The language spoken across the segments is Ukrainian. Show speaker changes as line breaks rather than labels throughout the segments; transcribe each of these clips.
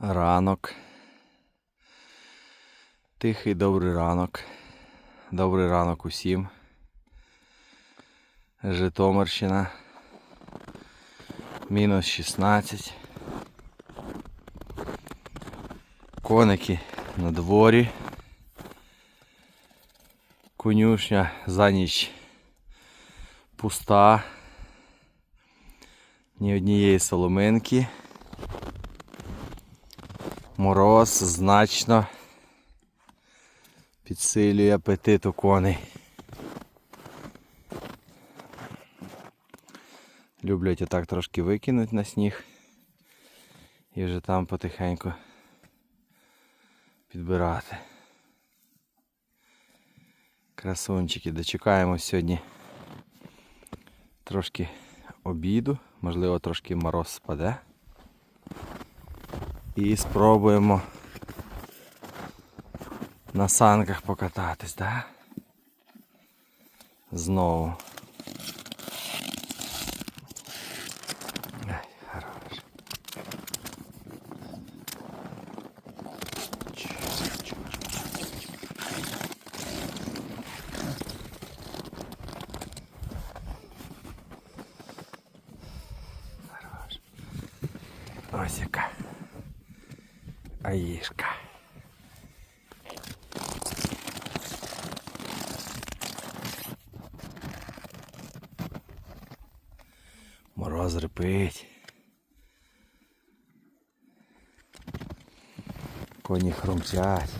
Ранок. Тихий добрий ранок. Добрий ранок усім. Житомирщина. Мінус 16. Коники на дворі. Конюшня за ніч пуста. Ні однієї соломинки. Мороз значно підсилює апетит у коней. Люблять отак трошки викинути на сніг і вже там потихеньку підбирати. Красунчики, дочекаємо сьогодні трошки обіду, можливо трошки мороз спаде. І спробуємо на санках покататись, да? Знову. Ай, хорош. Хорош. Аїшка. Мороз репить. Коні хрумтять.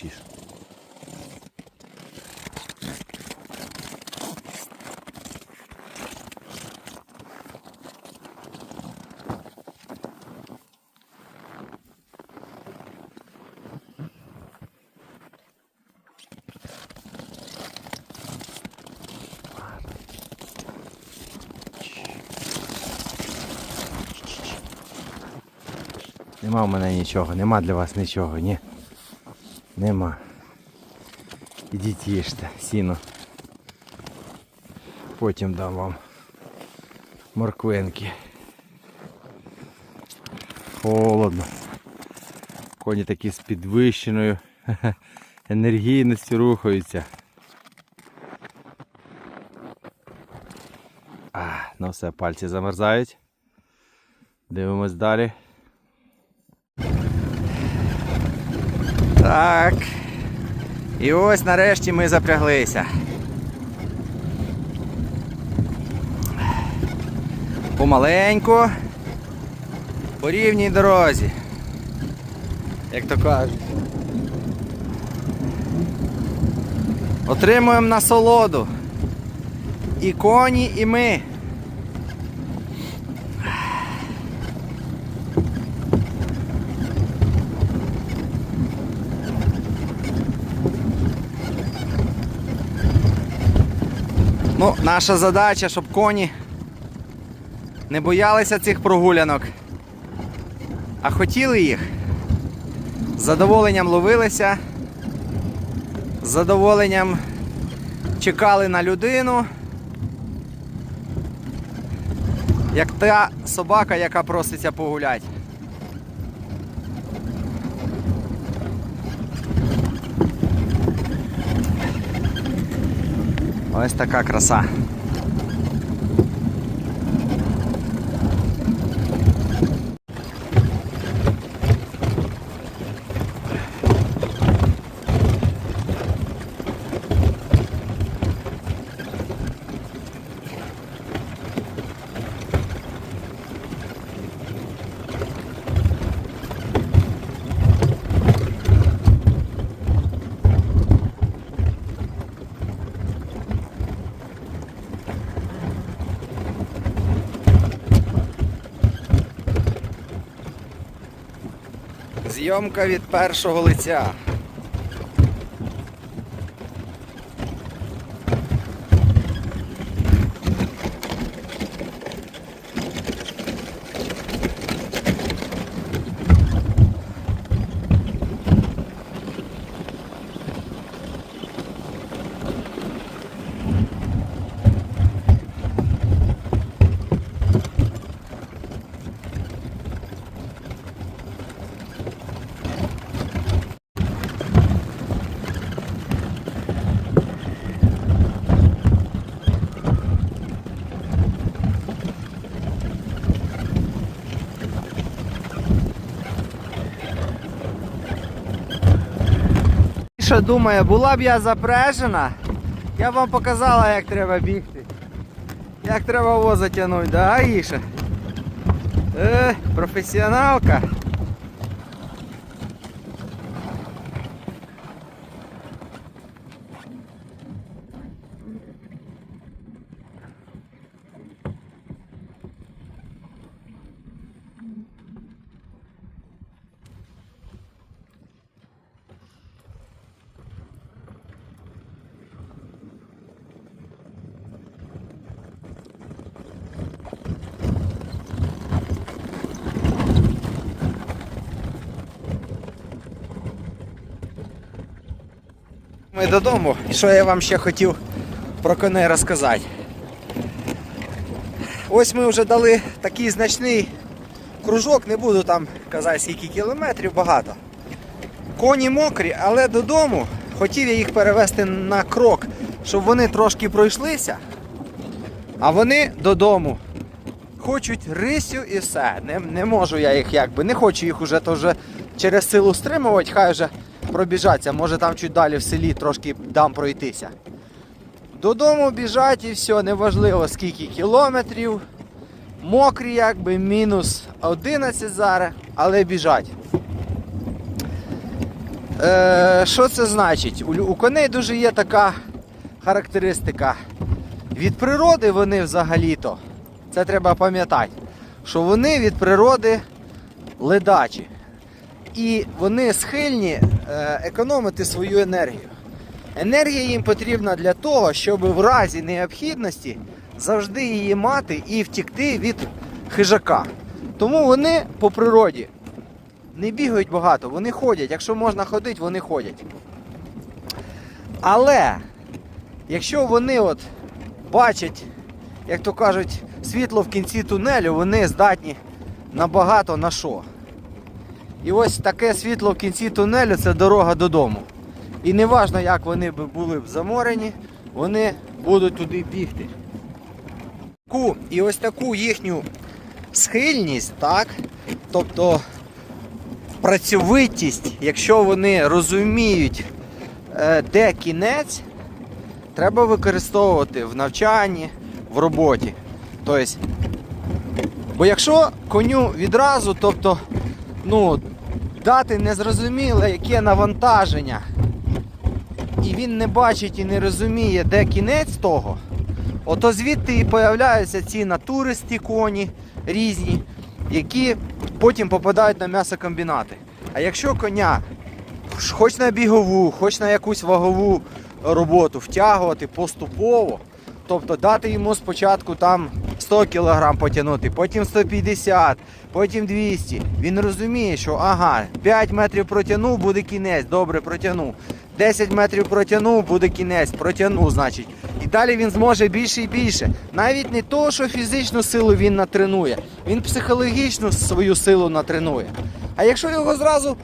Їж. Нема в мене нічого, нема для вас нічого, ні. Нема. Ідіть їжте, сіно. Потім дам вам морквинки. Холодно. Коні такі з підвищеною енергійністю рухаються. А, ну все, пальці замерзають. Дивимось далі. Так. І ось нарешті ми запряглися. Помаленьку. По рівній дорозі. Як то кажуть. Отримуємо насолоду. І коні, і ми. Наша задача, щоб коні не боялися цих прогулянок, а хотіли їх. З задоволенням ловилися, з задоволенням чекали на людину. Як та собака, яка проситься погуляти. Ось така краса. Зйомка від першого лиця. Іша думає, була б я запряжена, я б вам показала, як треба бігти. Як треба воза тягнути, да, Іша? Е, професіоналка. Ми додому. Що я вам ще хотів про коней розказати. Ось ми вже дали такий значний кружок, не буду там казати скільки кілометрів, багато. Коні мокрі, але додому хотів я їх перевести на крок, щоб вони трошки пройшлися. А вони додому. Хочуть рисю і все. Не, не можу я їх якби, не хочу їх уже то вже через силу стримувати, хай вже пробіжаться. Може там чуть далі в селі трошки дам пройтися. Додому біжать і все, неважливо скільки кілометрів. Мокрі якби мінус 11 зараз, але біжать. Е, що це значить? У, у коней дуже є така характеристика. Від природи вони взагалі-то, це треба пам'ятати, що вони від природи ледачі. І вони схильні економити свою енергію. Енергія їм потрібна для того, щоб в разі необхідності завжди її мати і втікти від хижака. Тому вони по природі не бігають багато, вони ходять. Якщо можна ходити, вони ходять. Але якщо вони от бачать, як то кажуть, світло в кінці тунелю, вони здатні набагато на що. І ось таке світло в кінці тунелю це дорога додому. І не важно, як вони б були б заморені, вони будуть туди бігти. І ось таку їхню схильність, так? Тобто працьовитість, якщо вони розуміють, е, де кінець, треба використовувати в навчанні, в роботі. Тобто, бо якщо коню відразу, тобто, ну, дати незрозуміле яке навантаження, і він не бачить і не розуміє, де кінець того, ото звідти і появляються ці натуристі коні різні, які потім попадають на м'ясокомбінати. А якщо коня хоч на бігову, хоч на якусь вагову роботу втягувати поступово, тобто дати йому спочатку там 100 кг потягнути, потім 150, потім 200. Він розуміє, що ага, 5 метрів протягнув, буде кінець, добре протягнув. 10 метрів протягнув, буде кінець, протягнув, значить. І далі він зможе більше і більше. Навіть не то, що фізичну силу він натренує, він психологічну свою силу натренує. А якщо його зразу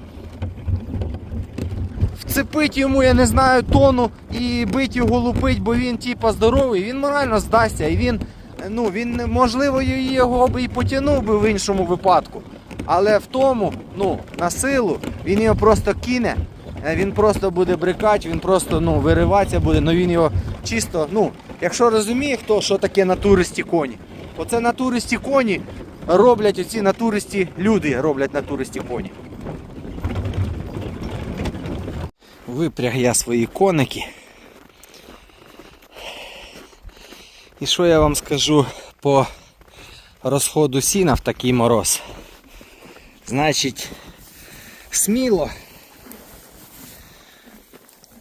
вцепить йому, я не знаю, тону і бить його лупить, бо він типа здоровий, він морально здасться. І він, ну, він можливо, його би і потягнув би в іншому випадку. Але в тому, ну, на силу, він його просто кине, е, він просто буде брикати, він просто ну, вириватися буде, але він його чисто, ну, якщо розуміє, хто що таке натуристі коні. Оце натуристі коні роблять оці натуристі люди роблять натуристі коні. Випряг я свої коники. І що я вам скажу по розходу сіна в такий мороз? Значить, сміло.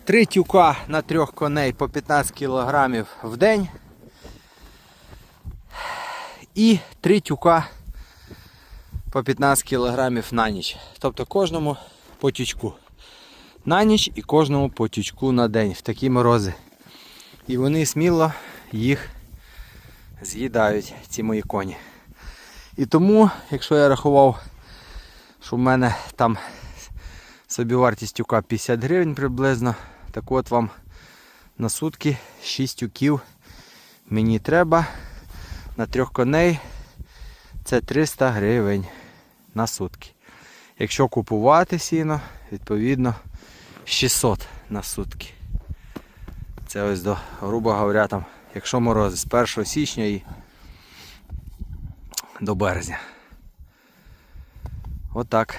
Три тюка на трьох коней по 15 кг в день. І три тюка по 15 кг на ніч. Тобто кожному по тючку на ніч і кожному по тючку на день в такі морози. І вони сміло їх з'їдають, ці мої коні. І тому, якщо я рахував, що в мене там собівартість тюка 50 гривень приблизно, так от вам на сутки 6 тюків мені треба на трьох коней. Це 300 гривень на сутки. Якщо купувати сіно, відповідно 600 на сутки. Це ось до, грубо говоря, там, якщо морози з 1 січня і до березня. Отак.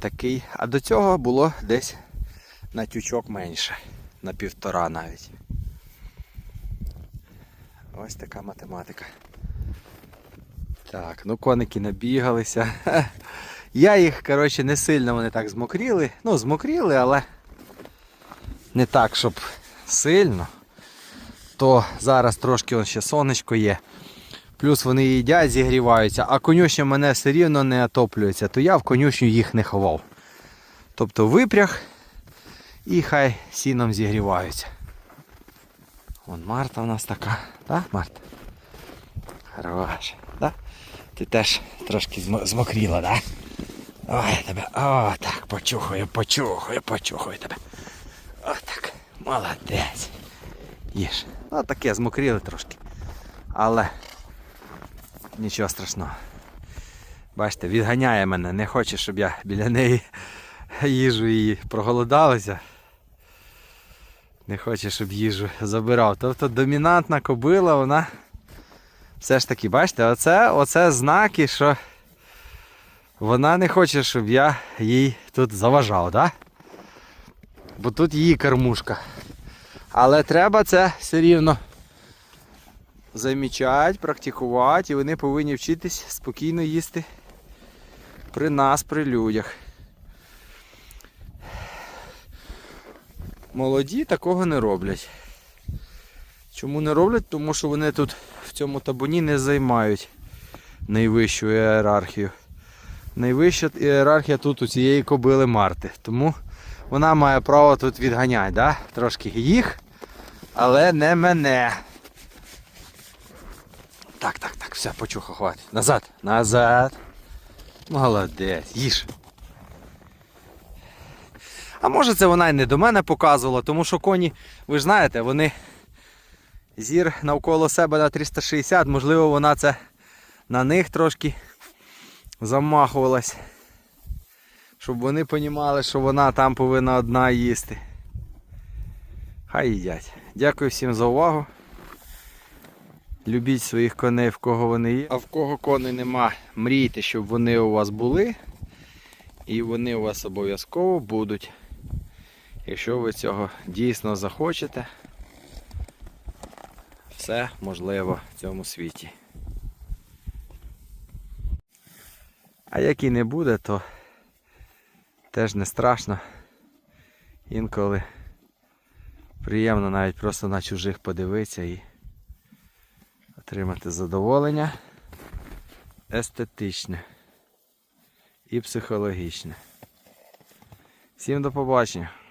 Такий. А до цього було десь на тючок менше, на півтора навіть. Ось така математика. Так, ну коники набігалися. Я їх, коротше, не сильно вони так змокріли. Ну, змокріли, але не так, щоб сильно. То зараз трошки ще сонечко є. Плюс вони їдять, зігріваються, а конюшня мене все рівно не отоплюється, то я в конюшню їх не ховав. Тобто випряг і хай сіном зігріваються. Вон Марта у нас така, так, Марта? Хороша, да? Ти теж трошки змо- змокріла, да? Ой, я тебе. О, так, почухаю, почухаю, почухаю тебе. О, так, молодець. Їж. Ну таке, змокріли трошки. Але нічого страшного. Бачите, відганяє мене, не хоче, щоб я біля неї їжу і проголодалася. Не хоче, щоб їжу забирав. Тобто домінантна кобила, вона все ж таки, бачите, оце, оце знаки, що вона не хоче, щоб я їй тут заважав, да? Бо тут її кормушка. Але треба це все рівно замічати, практикувати, і вони повинні вчитись спокійно їсти при нас, при людях. Молоді такого не роблять. Чому не роблять? Тому що вони тут в цьому табуні не займають найвищу ієрархію. Найвища ієрархія тут у цієї кобили Марти. Тому вона має право тут відганяти, да? трошки їх, але не мене. Так, так, так, все, почухав, хватить. Назад, назад. Молодець, їж. А може це вона й не до мене показувала, тому що коні, ви ж знаєте, вони зір навколо себе на 360, можливо, вона це на них трошки замахувалась. Щоб вони понімали, що вона там повинна одна їсти. Хай їдять. Дякую всім за увагу. Любіть своїх коней, в кого вони є. А в кого коней нема, мрійте, щоб вони у вас були. І вони у вас обов'язково будуть. Якщо ви цього дійсно захочете, все можливо в цьому світі. А як і не буде, то теж не страшно. Інколи приємно навіть просто на чужих подивитися і отримати задоволення естетичне і психологічне. Всім до побачення!